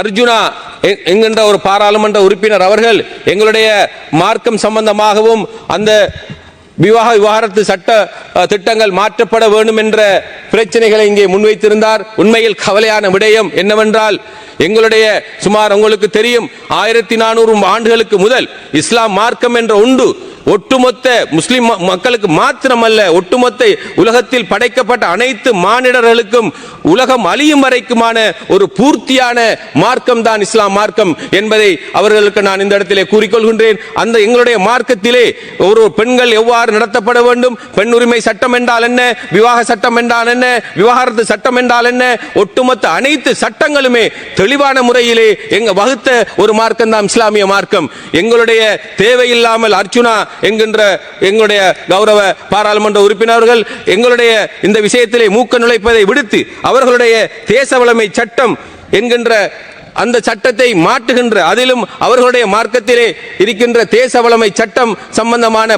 அர்ஜுனா என்கின்ற ஒரு பாராளுமன்ற உறுப்பினர் அவர்கள் எங்களுடைய மார்க்கம் சம்பந்தமாகவும் அந்த விவாக விவகாரத்து சட்ட திட்டங்கள் மாற்றப்பட வேண்டும் என்ற பிரச்சனைகளை இங்கே முன்வைத்திருந்தார். உண்மையில் கவலையான விடயம் என்னவென்றால் எங்களுடைய சுமார் உங்களுக்கு தெரியும் ஆயிரத்தி நானூறு ஆண்டுகளுக்கு முதல் இஸ்லாம் மார்க்கம் என்ற உண்டு ஒட்டுமொத்த முஸ்லிம் ம- மக்களுக்கு மாத்திரமல்ல ஒட்டுமொத்த உலகத்தில் படைக்கப்பட்ட அனைத்து மானிடர்களுக்கும் உலகம் அழியும் வரைக்குமான ஒரு பூர்த்தியான மார்க்கம் தான் இஸ்லாம் மார்க்கம் என்பதை அவர்களுக்கு நான் இந்த இடத்திலே கூறிக்கொள்கின்றேன். அந்த எங்களுடைய மார்க்கத்திலே ஒரு பெண்கள் எவ்வாறு நடத்தப்பட வேண்டும்? பெண் உரிமை சட்டம் என்றால் என்ன? விவாக சட்டம் என்றால் என்ன? விவாகரத்து சட்டம் என்றால் என்ன? ஒட்டுமொத்த அனைத்து சட்டங்களுமே தெளிவான முறையிலே எங்க வகுத்த ஒரு மார்க்கம் தான் இஸ்லாமிய மார்க்கம். எங்களுடைய தேவையில்லாமல் அர்ச்சுனா என்கின்ற எங்களுடைய கௌரவ பாராளுமன்ற உறுப்பினர்கள் எங்களுடைய இந்த விஷயத்திலே மூக்க நுழைப்பதை விடுத்து அவர்களுடைய தேச வளமை சட்டம் என்கின்ற அந்த சட்டத்தை மாற்றுகின்ற அதிலும் அவர்களுடைய மார்க்கத்திலே இருக்கின்ற தேச வளமை சட்டம் சம்பந்தமான.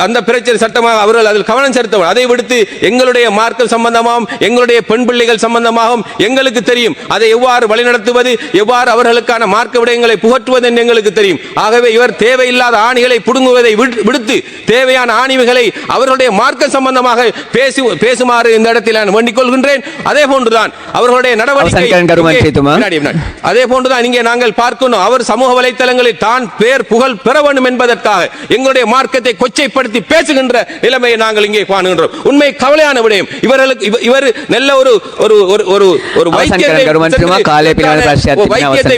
அந்த பிரச்சனை சட்டமாக அவர்கள் அதில் கவனம் செலுத்தவும் அதை விடுத்து எங்களுடைய மார்க்கம் சம்பந்தமாகவும் எங்களுடைய பெண் பிள்ளைகள் சம்பந்தமாகவும் எங்களுக்கு தெரியும். அதை எவ்வாறு வழிநடத்துவது எவ்வாறு அவர்களுக்கான மார்க்க விடயங்களை புகற்றுவது என்று எங்களுக்கு தெரியும். ஆகவே இவர் தேவையில்லாத ஆணிகளை புடுங்குவதை விடு- விடுத்து தேவையான ஆணிவுகளை அவர்களுடைய மார்க்க சம்பந்தமாக பேசு பேசுமாறு இந்த இடத்தில் நான் வேண்டிக் கொள்கின்றேன். அதே போன்றுதான் அவர்களுடைய நடவடிக்கை. அதே போன்றுதான் இங்கே நாங்கள் பார்க்கணும். அவர் சமூக வலைத்தளங்களில் தான் பேர் புகழ் பெற வேண்டும் என்பதற்காக எங்களுடைய மார்க்கத்தை கொச்சைப்படுத்தி பேசுகின்ற நிலைமையை நாங்கள் இங்கே காணுகின்றோம். உண்மை கவலையான விடயம். இவர்களுக்கு இவ- இவர் நல்ல ஒரு ஒரு ஒரு ஒரு வைத்தியத்தை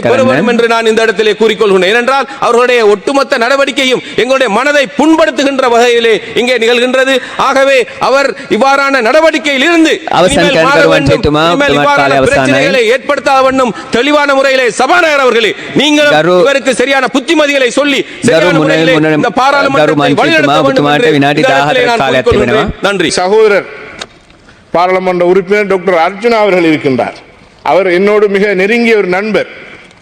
பெற. வேண்டும் என்று நான் இந்த இடத்திலே கூறிக்கொள்கிறேன் ஏனென்றால் அவர்களுடைய ஒட்டுமொத்த நடவடிக்கையும் எங்களுடைய மனதை புண்படுத்துகின்ற வகையிலே இங்கே நிகழ்கின்றது. ஆகவே அவர் இவ்வாறான நடவடிக்கையில் இருந்து இவ்வாறான காலை அவசானை. பிரச்சனைகளை ஏற்படுத்தாத வண்ணம் தெளிவான முறையிலே சபாநாயகர் அவர்களே நீங்கள் கரு- இவருக்கு சரியான புத்திமதிகளை சொல்லி சரியான முனை- முறையிலே முனை- இந்த கரு பாராளுமன்றத்தை மன்றித்துமா, வழிநடத்த வேண்டும் உத்தம என்று வினாடி இந்த தாக இடத்திலே நான் காலை கூறிக்கொள்கின்றேன். அத்திவிடவா? நன்றி சகோதரர் பாராளுமன்ற உறுப்பினர் டாக்டர் அர்ஜுனா அவர்கள் இருக்கின்றார் அவர் என்னோடு மிக நெருங்கிய ஒரு நண்பர்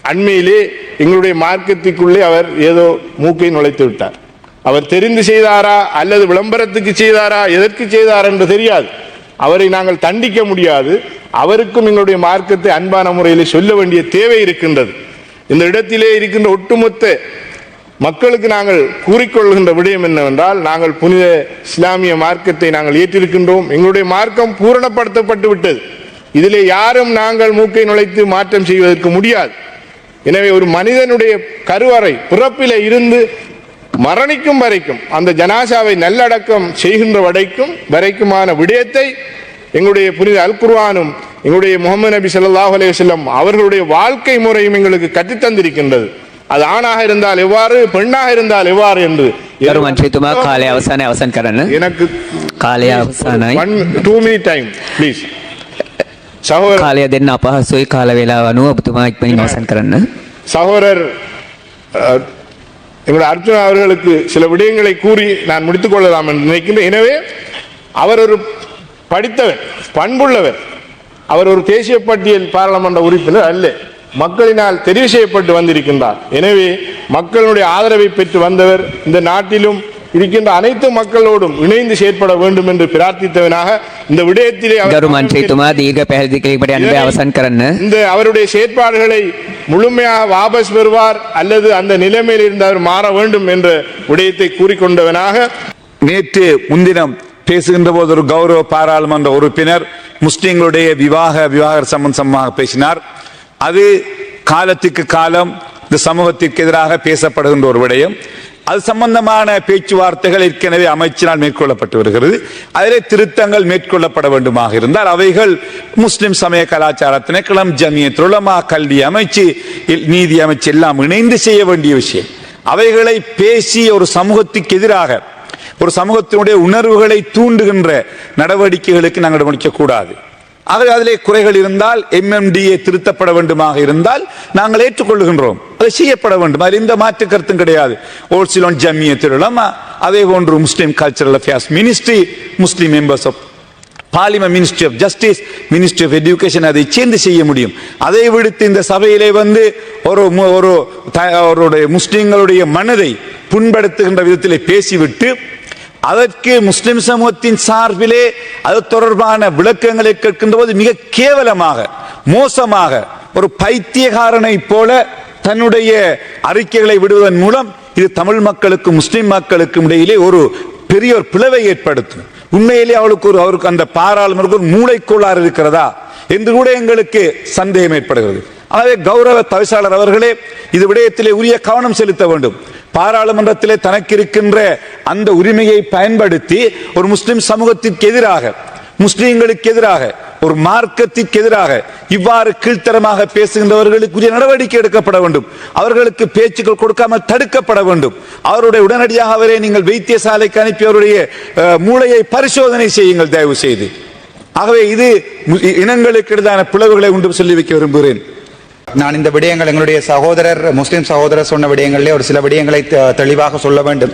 அண்மையிலே எங்களுடைய மார்க்கத்துக்குள்ளே அவர் ஏதோ மூக்கை நுழைத்து விட்டார் அவர் தெரிந்து செய்தாரா அல்லது விளம்பரத்துக்கு செய்தாரா எதற்கு செய்தார் என்று தெரியாது அவரை நாங்கள் தண்டிக்க முடியாது. அவருக்கும் எங்களுடைய மார்க்கத்தை அன்பான முறையில் சொல்ல வேண்டிய தேவை இருக்கின்றது. இந்த இடத்திலே இருக்கின்ற ஒட்டுமொத்த மக்களுக்கு நாங்கள் கூறிக்கொள்கின்ற விடயம் என்னவென்றால் நாங்கள் புனித இஸ்லாமிய மார்க்கத்தை நாங்கள் ஏற்றிருக்கின்றோம். எங்களுடைய மார்க்கம் பூரணப்படுத்தப்பட்டு விட்டது. இதிலே யாரும் நாங்கள் மூக்கை நுழைத்து மாற்றம் செய்வதற்கு முடியாது. எனவே ஒரு மனிதனுடைய கருவறை பிறப்பில இருந்து மரணிக்கும் வரைக்கும் அந்த ஜனாசாவை நல்லடக்கம் செய்கின்ற வரைக்கும் வரைக்குமான விடயத்தை எங்களுடைய புனித அல் குர்ஆனும் எங்களுடைய முகமது நபி ஸல்லல்லாஹு அலைஹி வஸல்லம் அவர்களுடைய வாழ்க்கை முறையும் எங்களுக்கு கற்றுத் தந்திருக்கின்றது அது ஆணாக இருந்தால் எவ்வாறு பெண்ணாக இருந்தால் எவ்வாறு என்று ගරු මන්ත්‍රීතුමා කාලය අවසානය අවසන් කරන්න. எனக்கு කාලය අවසානයි. One two minute time please சகோதரர் කාලය දෙන්න අපහසුයි කාල වෙලාව අනුව ඔබතුමා ඉක්මනින් අවසන් කරන්න. சகோதரர் என்னுடைய அர்ஜுனா அவர்களுக்கு சில விடயங்களை கூறி நான் முடித்துக் கொள்ளலாம் என்று நினைக்கின்றேன். எனவே அவர் ஒரு படித்தவர் பண்புள்ளவர். அவர் ஒரு தேசிய பட்டியல் பாராளுமன்ற உறுப்பினர் அல்ல மக்களினால் தெரிவு செய்யப்பட்டு வந்திருக்கின்றார். எனவே மக்களுடைய ஆதரவை பெற்று வந்தவர் இந்த நாட்டிலும் இருக்கின்ற அனைத்து மக்களோடும் இணைந்து செயற்பட வேண்டும் என்று பிரார்த்தித்தவனாக இந்த விடயத்திலே இந்த அவருடைய செயற்பாடுகளை முழுமையாக வாபஸ் பெறுவார் அல்லது அந்த நிலைமையில் இருந்து அவர் மாற வேண்டும் என்ற விடயத்தை கூறிக்கொண்டவனாக நேற்று முன்தினம் பேசுகின்ற போது ஒரு கௌரவ பாராளுமன்ற உறுப்பினர் முஸ்லிம்களுடைய விவாக விவாக சம்பந்தம் சம்பந்தமாக பேசினார். அது காலத்துக்கு காலம் இந்த சமூகத்திற்கு எதிராக பேசப்படுகின்ற ஒரு விடயம். அது சம்பந்தமான பேச்சுவார்த்தைகள் ஏற்கனவே அமைச்சினால் மேற்கொள்ளப்பட்டு வருகிறது. அதிலே திருத்தங்கள் மேற்கொள்ளப்பட வேண்டுமாக இருந்தால் அவைகள் முஸ்லிம் சமய கலாச்சார திணைக்களம் ஜமிய துளமா கல்வி அமைச்சு நீதி அமைச்சு எல்லாம் இணைந்து செய்ய வேண்டிய விஷயம். அவைகளை பேசி ஒரு சமூகத்துக்கு எதிராக ஒரு சமூகத்தினுடைய உணர்வுகளை தூண்டுகின்ற நடவடிக்கைகளுக்கு நாங்கள் முடிக்கக்கூடாது கூடாது. ஆகவே அதிலே குறைகள் இருந்தால் எம்எம்டிஏ திருத்தப்பட வேண்டுமாக இருந்தால் நாங்கள் ஏற்றுக்கொள்ளுகின்றோம். அது செய்யப்பட வேண்டும். அதில் எந்த மாற்று கருத்தும் கிடையாது. ஓல்சிலோன் ஜம்மிய திருளமா அதே போன்று Muslim cultural affairs ministry Muslim members of parliament ministry of justice ministry of education அதை சேர்ந்து செய்ய முடியும். அதை விடுத்து இந்த சபையிலே வந்து ஒரு ஒரு த- அவருடைய மனதை புண்படுத்துகின்ற விதத்திலே பேசிவிட்டு அதற்கு முஸ்லிம் சமூகத்தின் சார்பிலே அது தொடர்பான விளக்கங்களை கேட்கின்ற போது மிக கேவலமாக மோசமாக ஒரு பைத்தியகாரனை போல தன்னுடைய அறிக்கைகளை விடுவதன் மூலம் இது தமிழ் மக்களுக்கும் முஸ்லிம் மக்களுக்கும் இடையிலே ஒரு பெரிய ஒரு பிளவை ஏற்படுத்தும். உண்மையிலே அவளுக்கு ஒரு அவருக்கு அந்த பாராளுமருக்கு ஒரு மூளைக்கோளாறு இருக்கிறதா? என்று கூட எங்களுக்கு சந்தேகம் ஏற்படுகிறது. ஆகவே கௌரவ தவிசாளர் அவர்களே இது விடயத்திலே உரிய கவனம் செலுத்த வேண்டும். பாராளுமன்றத்திலே தனக்கு இருக்கின்ற அந்த உரிமையை பயன்படுத்தி ஒரு முஸ்லிம் சமூகத்திற்கு எதிராக முஸ்லிம்களுக்கு எதிராக ஒரு மார்க்கத்திற்கு எதிராக இவ்வாறு கீழ்த்தரமாக பேசுகின்றவர்களுக்குரிய நடவடிக்கை எடுக்கப்பட வேண்டும். அவர்களுக்கு பேச்சுக்கள் கொடுக்காமல் தடுக்கப்பட வேண்டும். அவருடைய உடனடியாக அவரை நீங்கள் வைத்தியசாலைக்கு அனுப்பி அவருடைய அஹ், மூளையை பரிசோதனை செய்யுங்கள் தயவு செய்து ஆகவே இது இனங்களுக்கு இடையிலான பிளவுகளை உண்டு சொல்லி வைக்க விரும்புகிறேன். நான் இந்த விடயங்கள் எங்களுடைய சகோதரர் முஸ்லீம் சகோதரர் சொன்ன விடயங்களிலே ஒரு சில விடயங்களை தெளிவாக சொல்ல வேண்டும்.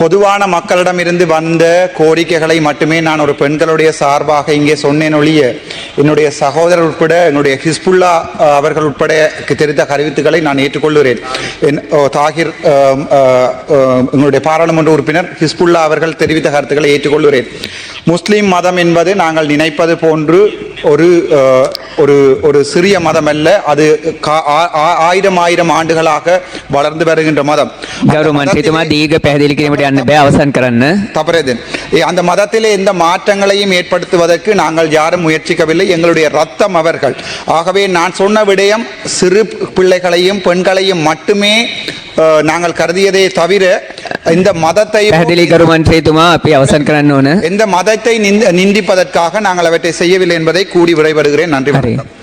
பொதுவான மக்களிடமிருந்து வந்த கோரிக்கைகளை மட்டுமே நான் ஒரு பெண்களுடைய சார்பாக இங்கே சொன்னேன் ஒழிய என்னுடைய சகோதரர் உட்பட என்னுடைய ஹிஸ்புல்லா அவர்கள் உட்பட தெரிந்த கருவித்துக்களை நான் ஏற்றுக்கொள்கிறேன். என் தாகிர் எங்களுடைய பாராளுமன்ற உறுப்பினர் ஹிஸ்புல்லா அவர்கள் தெரிவித்த கருத்துக்களை ஏற்றுக்கொள்கிறேன். முஸ்லிம் மதம் என்பது நாங்கள் நினைப்பது போன்று ஒரு அஹ், ஒரு ஒரு சிறிய மதம் அல்ல அது கா- ஆ- ஆ- ஆயிரம் ஆயிரம் ஆண்டுகளாக வளர்ந்து வருகின்ற மதம் ගෞරව මන්ත්‍රීතුමා දීර්ඝ පැහැදිලි කිරීමට යන්න බෑ අවසන් කරන්න. தவறது ஏ, அந்த மதத்திலே எந்த மாற்றங்களையும் ஏற்படுத்துவதற்கு நாங்கள் யாரும் முயற்சிக்கவில்லை எங்களுடைய ரத்தம் அவர்கள் ஆகவே நான் சொன்ன விடயம் சிறு பிள்ளைகளையும் பெண்களையும் மட்டுமே அஹ், நாங்கள் கருதியதே தவிர இந்த மதத்தை පැහැදිලි කරු මන්ත්‍රීතුමා අපි අවසන් කරන්න ඕන. எந்த மதத்தை நிந்த- நிந்திப்பதற்காக நாங்கள் அவற்றை செய்யவில்லை என்பதை கூடி விடைபடுகிறேன் நன்றி හරි. வணக்கம்